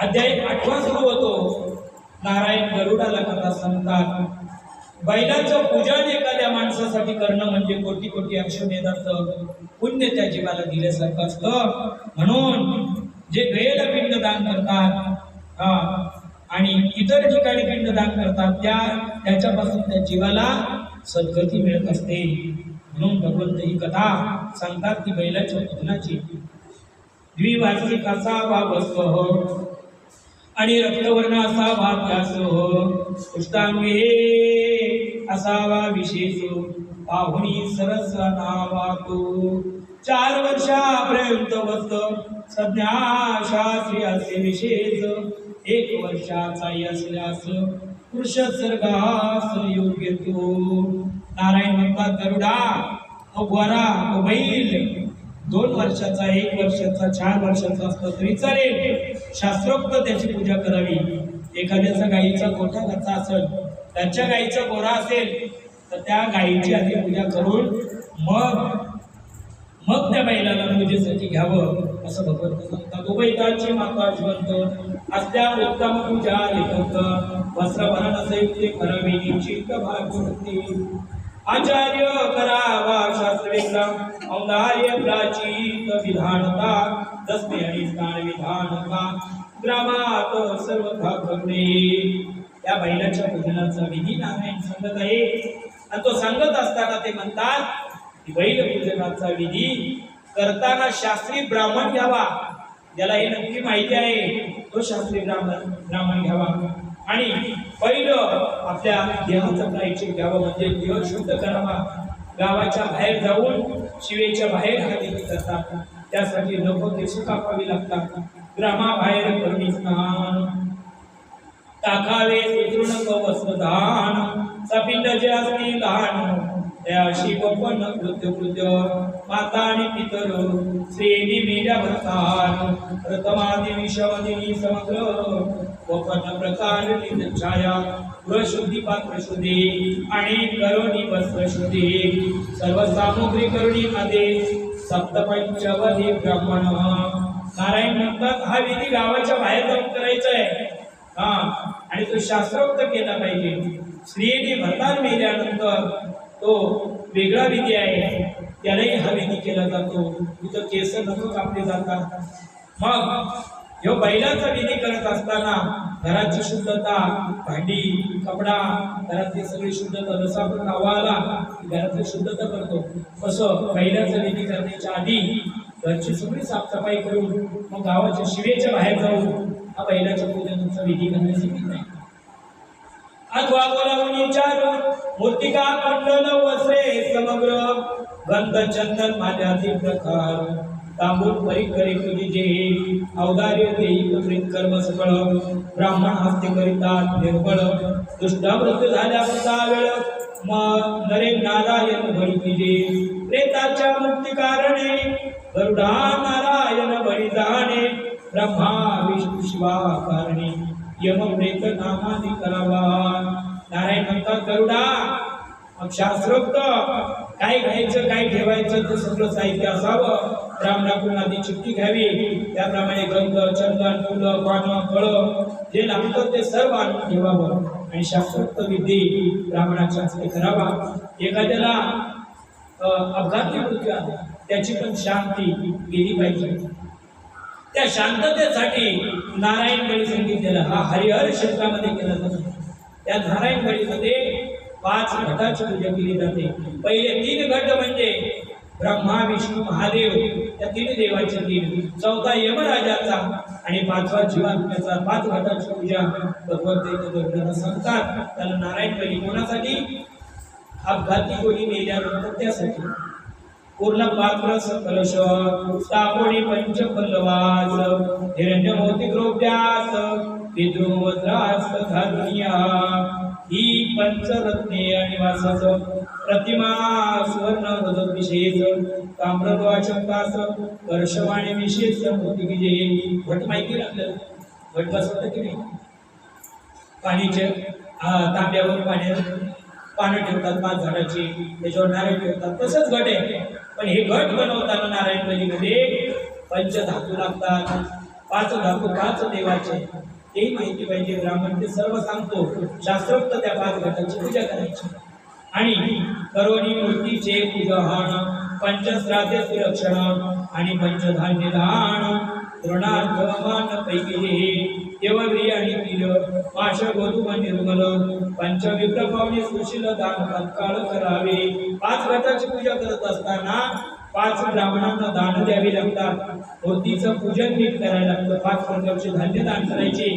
अध्याय आठवा सुरू होतो. नारायण गरुडाला कथा सांगतात. बैलाचं पूजन एखाद्या माणसासाठी करणं म्हणजे कोटी कोटी अश्वमेधाचं पुण्य त्या जीवाला दिल्यासारखं असतं. म्हणून जे गयेला पिंडदान करतात हा आणि इतर ठिकाणी पिंडदान करतात त्या त्याच्यापासून त्या जीवाला सद्गती मिळत असते. म्हणून भगवंत ही कथा सांगतात की बैलाच्या पूजनाची. द्विवार्षिक असावा वस्व आणि रक्तवर्ण असावा त्यास पुष्टांगे असावा विशेष. पाहुणी सरस नावा तो चार वर्षापर्यंत वस्त सध्या शास्त्री असे विशेष. एक वर्षाचाही असल्यास पुरुष सर्गास योग्य तो. नारायण म्हणतात गरुडा तो गोरा तो बैल दोन वर्षाचा एक वर्षाचा चार वर्षाचा असला तरी चालेल. शास्त्रोक्त त्याची पूजा करावी. एखाद्याचा गाईचा गोठा घरचा असेल त्याच्या गाईचा गोरा असेल तर त्या गाईची आधी पूजा करून मग मग त्या बैलाला पूजेसाठी घ्यावं असं भगवंत सांगतात. गोबैताची माता जिवंत असल्या उत्तम पूजा लेखक वस्त्रभरण संयुक्ते करावी निश्चित भाग आचार्य करावा शास्त्रविक्रम औदार्य प्राचीन विधानता दसमे आणि स्थान विधानता. ग्रामात सर्वथा करणे या बैलाच्या पूजनाचा विधी नारायण सांगत आहे. आणि तो सांगत असताना ते म्हणतात की बैल पूजनाचा विधी करताना शास्त्री ब्राह्मण घ्यावा. ज्याला हे नक्की माहिती आहे. तो शास्त्री ब्राह्मण ब्राह्मण घ्यावा. आणि पहिलं आपल्या देहाचं प्रायचित द्यावं म्हणजे देह शुद्ध करावा. गावाच्या बाहेर जाऊन शिवेच्या बाहेर हा विधी करतात त्यासाठी नको केस कापावी लागतात. ग्रामाबाहेर करणी स्नान टाकावे सुदृढ कवस्वधान सपिंड जे असते लहान त्या शिवपन कृत्य कृत्य माता आणि पितर श्रेणी मेल्या भरतात प्रथमादि विषमदिनी समग्र. वपन प्रकार छाया प्रशुद्धी पात्र शुद्धी आणि करोनी वस्त्र शुद्धी सर्व सामुग्री करुणी मध्ये सप्तपंचवधी ब्राह्मण. नारायण म्हणतात हा विधी गावाच्या बाहेर जाऊन करायचा आहे हा आणि तो शास्त्रोक्त केला पाहिजे. स्त्रीने भरदान मेल्यानंतर तो वेगळा विधी आहे. त्यालाही हा विधी केला जातो. तिथं केस नको कापले जातात मग ह्यो बैलाचा विधी करत असताना घराची शुद्धता भांडी कपडा घरातली सगळी शुद्धता जसं आपण नावा आला घरातली शुद्धता करतो तसं बैलाचा विधी करण्याच्या आधी घरची सगळी साफसफाई करून मग गावाच्या शिवेच्या बाहेर जाऊन हा बैलाच्या पूजनाचा विधी करण्यासाठी नाही अथवा बोलावून विचारून मूर्तिका मंडल वसरे समग्र गंध चंदन माल्यातील प्रकार तांबूल परिकरी पूजिजे औदार्य देई कृत कर्म सकळ ब्राह्मण हस्ते करितात निर्बळ दुष्टा मृत्यू झाल्या पुरता वेळ मग नरे नारायण बळी तुझे. प्रेताच्या मुक्ती कारणे. गरुडा नारायण बळी जाणे. ब्रह्मा विष्णू शिवा कारणे. यम प्रेत नामाने करावा नारायण म्हणतात गरुडा मग शास्त्रोक्त काय घ्यायचं काय ठेवायचं ते सगळं साहित्य असावं. ब्राह्मणाकडून आधी चिठ्ठी घ्यावी. त्याप्रमाणे गंध चंदन फुलं पानं फळं जे लागतं ते सर्व आणून ठेवावं. आणि शास्त्रोक्त विधी ब्राह्मणाच्या हस्ते करावा. एखाद्याला अपघाती मृत्यू आला त्याची पण शांती गेली पाहिजे. त्या शांततेसाठी नारायण बळी सांगितलेला हा हरिहर क्षेत्रामध्ये केला जातो. त्या नारायण बळीमध्ये पाच घटाची पूजा केली जाते. पहिले तीन घट म्हणजे ब्रह्मा विष्णू महादेव या तीन देवाचे तीन चौथा यमराजाचा आणि पाचवा जीवात्म्याचा पाच घटाची पूजा भगवंत सांगतात. त्याला नारायण पहिली कोणासाठी? अपघाती कोणी मेल्यानंतर त्यासाठी. पूर्ण पात्र कलश स्थापणी पंच पल्लवास हिरण्य भौतिक रोप्यास पितृवज्रास धार्मिया ही पंचरत्ने आणि वासाचं प्रतिमा सुवर्ण रजत विशेष ताम्रद्वाचकास वर्षवाणी विशेष मोती विजय भट माहिती लागलं भट बसवलं की नाही? पाणीचे तांब्यावर पाणी पानं ठेवतात पाच झाडाची त्याच्यावर नारळ ठेवतात. तसंच घट आहे. पण हे घट बनवताना नारायण पंच धातू लागतात. पाच धातू पाच देवाचे. तेही माहिती पाहिजे. ब्राह्मण ते सर्व सांगतो. शास्त्रोक्त त्या पाच घटाची पूजा करायची. आणि करोनी मूर्तीचे उदाहरण पंचश्राद्धे सुरक्षण आणि पंचधान्य दान. ऋणार्थ मान पैकी हे आणि तिल माश गोधुम निर्मल पंचविप्र पावणे सुशील दान तत्काळ करावे. पाच घटाची पूजा करत असताना पाच ब्राह्मणांना दान द्यावे लागतात. मूर्तीचं पूजन नीट करायला लागतं. पाच प्रकारचे धान्य दान करायचे.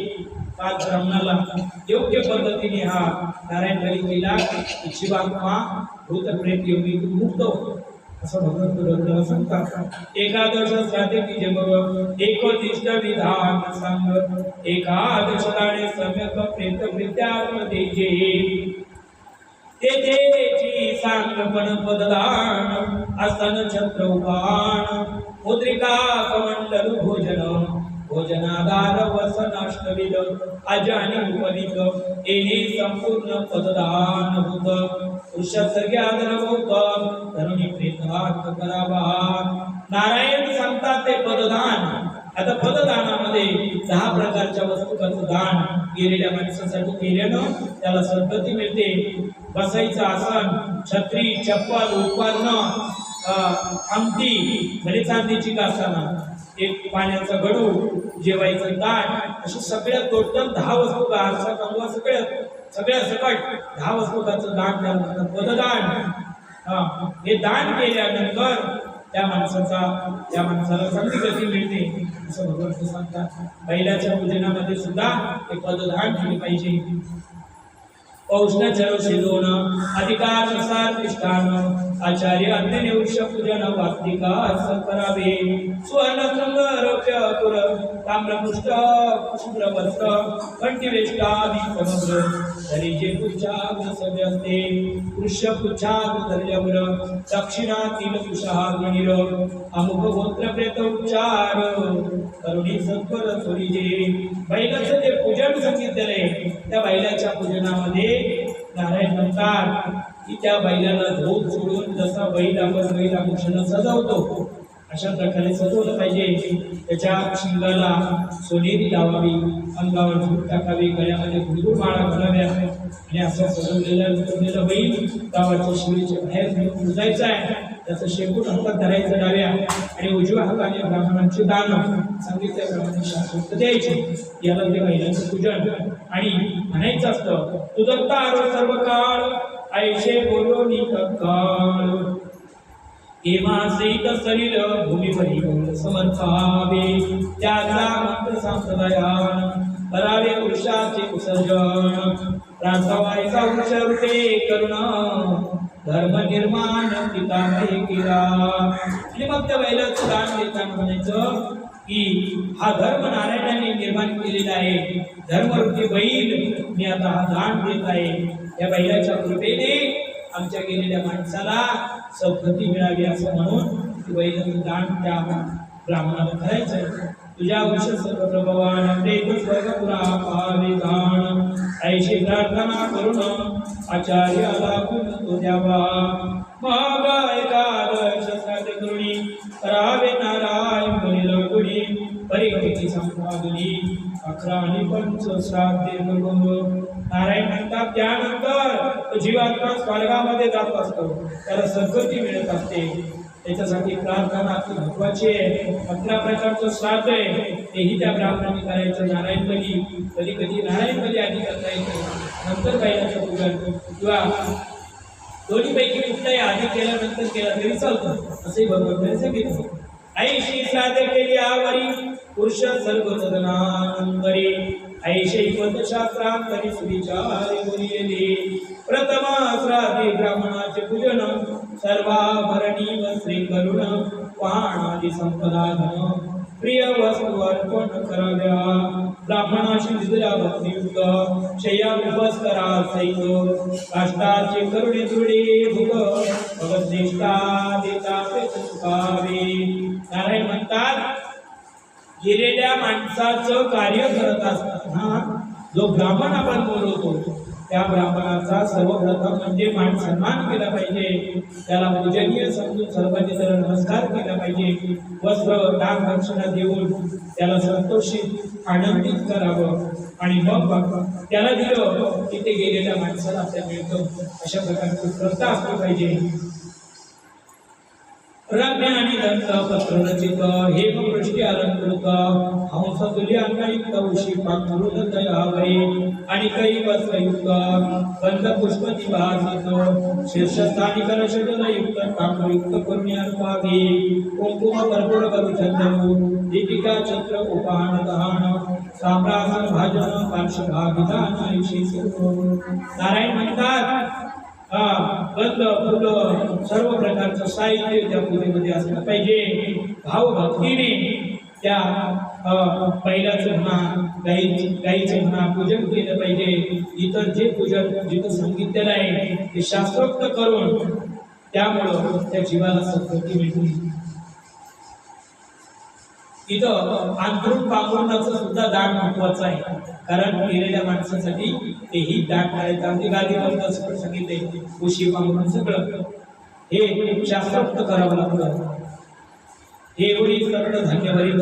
पाच ब्राह्मणाला योग्य पद्धतीने हा नारायण बली केला. की शिवात्मा भूतप्रेम योगी मुक्त होतो. असं भगवंत ग्रंथाला सांगतात. एकादश श्राद्धे की जग एकोदिष्ट विधान सांग. एकादश राणे सम्यक प्रेत प्रीत्यात्म तेजे तेजेची सांगपण पददान. आसन छत्र उपान. मुद्रिका कमंडल भोजन. भोजनादार वसनाष्टविद अजानी उपनित एने संपूर्ण पददान भूत पुरुष सर्ग्यादर भूत धरुणी प्रेतार्थ करावा. नारायण सांगतात ते पददान. आता पददानामध्ये दहा प्रकारच्या वस्तू दान. गेलेल्या माणसासाठी केल्यानं त्याला सद्गती मिळते. बसायचं आसन छत्री चप्पल उत्पन्न आमटी म्हणजे चांदीची कासाना. एक पाण्याचा गडू जेवायचं ताट अशी सगळ्या टोटल दहा वस्तू गारसा कंगवा सगळ्या सगळ्या सकट दहा वस्तूकांचं दान द्यावं लागतं पददान. हा हे दान केल्यानंतर त्या माणसाचा त्या माणसाला चांगली गती मिळते. असं भगवंत सांगतात. बैलाच्या पूजनामध्ये सुद्धा हे पददान केले पाहिजे. पौष्णचरो शिजवणं अधिकार तिष्ठान. आचार्य अन्य निवृष पूजन वास्तिकास करावे. सुवर्ण संग कुर ताम्रपुष्ट शुभ्र वस्त्र कंठिवेष्टादी समग्र धरीचे पुच्छाग्र सभ्य असते. पुष्य पुच्छाग्र धरल्यावर दक्षिणातील कुशाग्रणीर अमुक गोत्र प्रेत उच्चार करुणी सत्वर चोरीजे बैलाचं जे पूजन सांगितलेलं त्या बैलाच्या पूजनामध्ये नारायण म्हणतात की त्या बैलाला धूप सोडून जसा बैल आपण बैल आभूषण सजवतो अशा प्रकारे सजवलं पाहिजे. त्याच्या शिंगाला सोनेरी लावावी अंगावर धूप टाकावी गळ्यामध्ये घुंगूर माळा घालाव्या आणि असं सजवलेलं सजवलेलं बैल गावाच्या शिवीच्या बाहेर घेऊन पुजायचं आहे. त्याचं शेपूट हातात धरायचं डाव्या. आणि उजव्या हाताने ब्राह्मणांचे दान सांगितल्याप्रमाणे शास्त्र द्यायचे. याला ते बैलांचं पूजन. आणि म्हणायचं असतं तुझं आरो सर्व काळ ऐशे बोलो काळ. हेमाश्रित शरीर भूमीवरी समर्थावे. त्याचा मंत्र संप्रदायान करावे वृक्षाचे विसर्जन प्रांतवायचा वृक्ष रूपे करुण. धर्म निर्माण पितामहे केला. आणि मग त्या बैलाचं दान देताना म्हणायचं की हा धर्म नारायणाने निर्माण केलेला आहे. धर्मरूपी बैल मी आता हा दान देत आहे. या बैलाच्या कृपेने आमच्या गेलेल्या माणसाला सद्गती मिळावी असं म्हणून ती दान त्या ब्राह्मणाला करायचं तुझ्या वृष सर्व प्रभवान प्रेत स्वर्ग पावे दान. ऐशी प्रार्थना करून आचार्याला पुण्य द्यावा. मग एकादश श्राद्ध करावे नारायण बळी लवकुणी परिगमिती संपादनी अकरा आणि पंच श्राद्धे करून नारायण म्हणतात त्यानंतर तो जीवात्मा स्वर्गामध्ये जात असतो त्याला सद्गती मिळत असते. त्याच्यासाठी प्रार्थना अति महत्वाची आहे. आपल्या प्रकारचं श्राद्ध आहे. तेही त्या ब्राह्मणाने करायचं. नारायण बली. कधी कधी नारायण बली आधी करता येतं. नंतर बैलाचं पूजन किंवा दोन्हीपैकी कुठलाही आधी केल्यानंतर केला तरी चालतं. असंही भगवंताने सांगितलं. ऐशी श्राद्ध केली आवरी. पुरुष सर्व सदनानंदरी ऐशी पदशास्त्रांतरी सुविचारे बोलिले प्रथम श्राद्धे ब्राह्मणाचे पूजन सर्वाभरणी वस्त्री करुण वाणादी संपदा धन प्रिय वस्तू अर्पण कराव्या. ब्राह्मणाशी दिलेला भक्तियुक्त शय्या उपस करा सैत काष्टाचे करुणे तुडे भुग भगत देता पावे नारायण म्हणतात गेलेल्या माणसाचं कार्य करत असताना जो ब्राह्मण आपण बोलवतो त्या ब्राह्मणाचा सर्वप्रथम म्हणजे मान सन्मान केला पाहिजे. त्याला पूजनीय समजून सर्वांनी त्याला नमस्कार केला पाहिजे. वस्त्र दान दक्षिणा देऊन त्याला संतोषित आनंदित करावं. आणि मग त्याला दिलं की ते गेलेल्या माणसाला आपल्याला मिळतं. अशा प्रकारची प्रथा असली पाहिजे. रम्य आणि दंत पत्र रचित हेम पृष्टी अलंकृत हंस तुल्य अंगयुक्त उशी पांघरुण दयावरी आणि काही वस्त्रयुक्त बंद पुष्प निवासित शीर्षस्थानी कलशजल युक्त काकयुक्त करुण्यार्पावी कुंकुम भरपूर करू चंद्रू दीपिका चंद्र उपान दहान साम्रासन भाजन पार्श्वभागिदान आयुषी नारायण म्हणतात हा बंद फुलं सर्व प्रकारचं साहित्य त्या पूजेमध्ये असलं पाहिजे. भावभक्तीने त्या अ, बैलाचं म्हणा गाई गाईचं म्हणा पूजन केलं पाहिजे. इतर जे पूजन जिथं सांगितलेलं आहे ते शास्त्रोक्त करून त्यामुळं त्या जीवाला सद्गती मिळते इथं अंतरून पांघरुणाचं सुद्धा दान महत्वाचं आहे. कारण गेलेल्या माणसासाठी तेही दान करायचं अगदी गादीवर सगळं सांगितले उशी पांघरून सगळं. हे शास्त्रोक्त करावं लागतं. हे एवढी सर्व धान्य भरित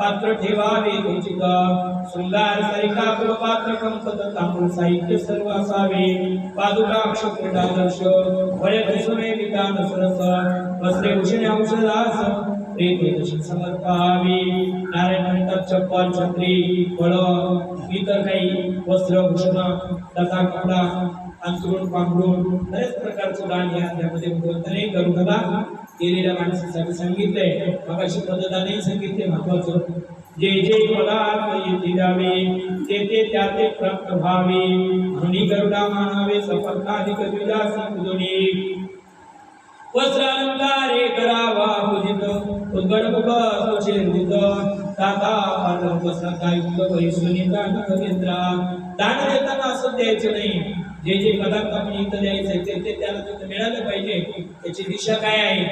पात्र ठेवावे उचित. शृंगार सारिका पात्र कंपत तांबूळ साहित्य सर्व असावे. पादुकाक्ष क्रीडादर्श वय कुसुमे विधान सरस. वस्त्रे भूषणे औषधास प्रेत समर्पावी नारायण चप्पल छत्री फळ इतर काही वस्त्र भूषण तथा कपडा अंतरुण पांघरून बरेच प्रकारचं दान या त्यामध्ये भगवंताने गरुडाला केलेल्या माणसासाठी सांगितलंय. मगाशी पददानही सांगितले महत्वाचं. जे जे मला येथे द्यावे ते ते त्या ते प्राप्त व्हावे. म्हणी गरुडा मानावे अधिक विलासी वस्त्र अलंकारे करावा पूजित उद्गड मुख सुचिरवित ताता पालक वस्त्रकायुक्त वैश्वनी दान दान देताना असं द्यायचं नाही जे जे पदार्थ आपण इथं द्यायचे ते ते त्याला तिथं मिळालं पाहिजे त्याची दिशा काय आहे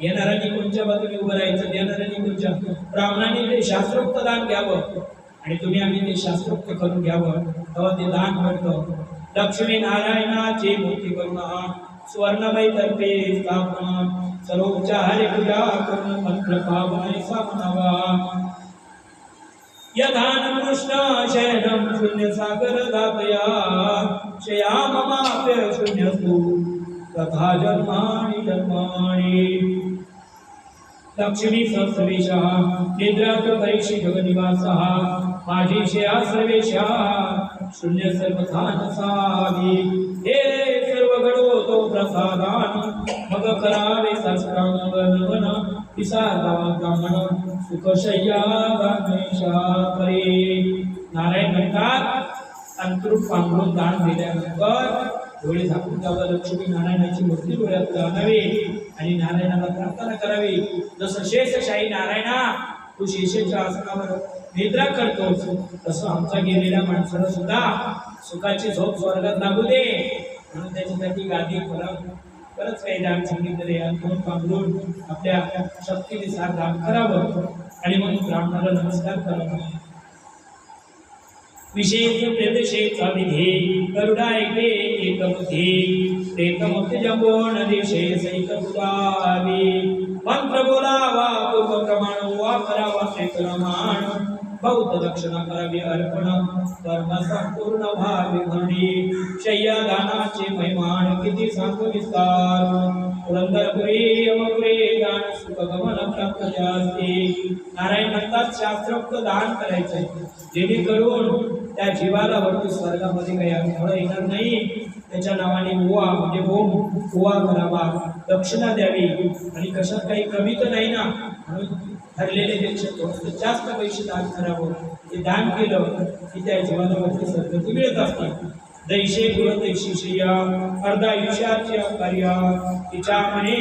येणाऱ्यांनी कोणत्या बाजूने उभं राहायचं देणाऱ्यांनी कोणत्या ब्राह्मणांनी ते शास्त्रोक्त दान घ्यावं आणि तुम्ही आम्ही ते शास्त्रोक्त करून घ्यावं तेव्हा ते दान घडतं लक्ष्मी नारायणाची मूर्ती करुणा. स्वर्णमय तर्फे स्थापना. सर्वोपचारे पूजा करून मंत्र पावने यधान कृष्ण शयनम शून्य सागर दातया. शया ममाप्य शून्य तू तथा जन्माणि जन्माणि. लक्ष्मी सहस्रवेशः निद्रात परीक्षी जगनिवासः माझी शया सर्वेशा शून्य सर्वथा नसावी हे प्रसादान मग करावे शास्त्रांगन विसादा गमन सुखशय्या गणेशा परे नारायण म्हणतात अंतरूप पांघरून दान दिल्यानंतर डोळे झाकून त्यावर लक्ष्मी नारायणाची मूर्ती डोळ्यात आणावी आणि नारायणाला प्रार्थना करावी. जसं शेषशाही नारायणा तू शेषेच्या आसनावर निद्रा करतोस तसं आमचा गेलेल्या माणसाला सुद्धा सुखाची झोप स्वर्गात लागू दे. म्हणून त्याच्यासाठी गादी फरक बरंच काही दान सांगितलेले या दोन पांघरून आपल्या शक्तीनुसार दान करावं. आणि मग ब्राह्मणाला नमस्कार करावा विशेष प्रदेशेचा विधी करुणा ऐकले एक बुद्धी. प्रेतमुक्ती जंबोन देशे सैत बुदावी मंत्र बोलावा उपक्रमाण वापरावा वा प्रमाण बौद्ध दक्षिणा करावी अर्पण कर्म संपूर्ण भावी म्हणणे शय्या दानाचे महिमान किती सांगू विस्तार पुरंदरपुरी यमपुरी दान सुख गमन प्राप्त जास्ती नारायण म्हणतात शास्त्रोक्त दान करायचंय. जेणेकरून त्या जीवाला वरती स्वर्गामध्ये काही अडथळा येणार नाही. त्याच्या नावाने ओवा म्हणजे होम ओवा करावा. दक्षिणा द्यावी. आणि कशात काही कमी तर नाही ना? म्हणून ठरलेले पेक्षा थोडंसं जास्त पैसे दान करावं ते दान केलं की त्या जीवाला वरती सद्गती मिळत असते. दैशे गुण दैशिषया अर्धा आयुष्याच्या कार्या तिच्या मने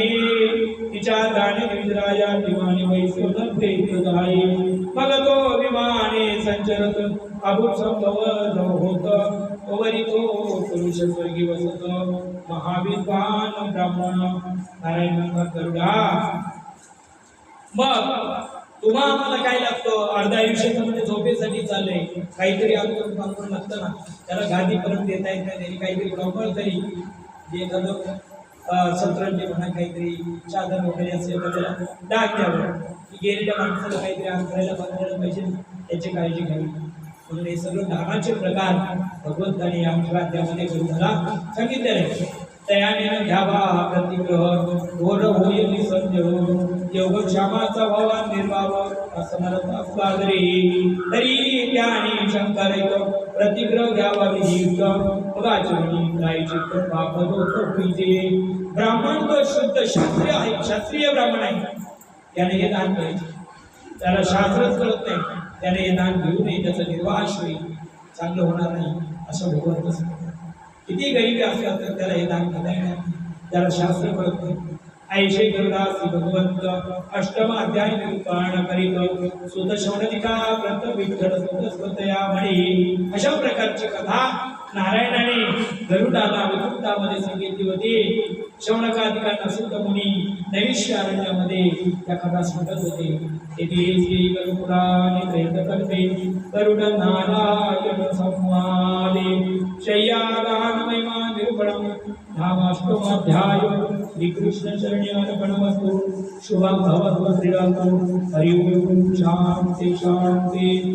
तिच्या दाने विद्राया दिवाने वैश्वन प्रेतदायी मग तो विमाने संचरत अभूत संभव होत वरी तो पुरुष स्वर्गी वसत. महाविद्वान ब्राह्मण नारायण गरुडा मग तुम्हा आम्हाला काय लागतं? अर्धा आयुष्य म्हणजे झोपेसाठी चाललंय. काहीतरी आमचं बांधून लागतं ना. त्याला गादी परत देता येत नाही. त्यांनी काहीतरी तरी जे एखादं अं, म्हणा काहीतरी चादर वगैरे असेल तर त्याला डाग द्यावं. की गेलेल्या माणसाला काहीतरी अंतरायला बांधायला पाहिजे त्याची काळजी घ्यावी. म्हणून हे सगळं दानाचे प्रकार भगवंताने या अध्यामध्ये ग्रंथाला सांगितलेले आहे. तयाने घ्यावा प्रतिग्रह. घोर होईल निसंदेह. योग श्यामाचा भावा निर्भाव असं म्हणत असला तरी त्याने शंकर प्रतिग्रह घ्यावा विधियुक्त बघा चरणी काय चित्त पाप दोष होईजे ब्राह्मण तो शुद्ध शास्त्रीय आहे शास्त्रीय ब्राह्मण आहे. त्याने हे दान पाहिजे त्याला शास्त्रच कळत नाही. त्याने हे दान घेऊ नये त्याचा निर्वाश होईल. चांगलं होणार नाही असं भगवंत सांगतात. किती गरीबी असतात तर त्याला हे दान घेता येणार त्याला शास्त्र कळत नाही. ऐशे गरुडासी भगवंत अष्टमाध्याय निरूपण करीत सुत शौननिका ग्रंथ विठ्ठल सुतस्पतया म्हणे अशा प्रकारची कथा नारायणाने गरुडाला विकृतामध्ये सांगितली होती. शौनकाधिकांना सुत मुनी नैविष्यारण्यामध्ये त्या कथा सांगत होते. तेथे श्री गरुपुराणे प्रेत करते गरुड नारायण संवादे. शय्यागान महिमा निरूपणम धामाष्टमाध्याय श्रीकृष्ण शरण्यार्पणमस्तु शुभं भवतु श्रीराम। हरि ओम शांती शांती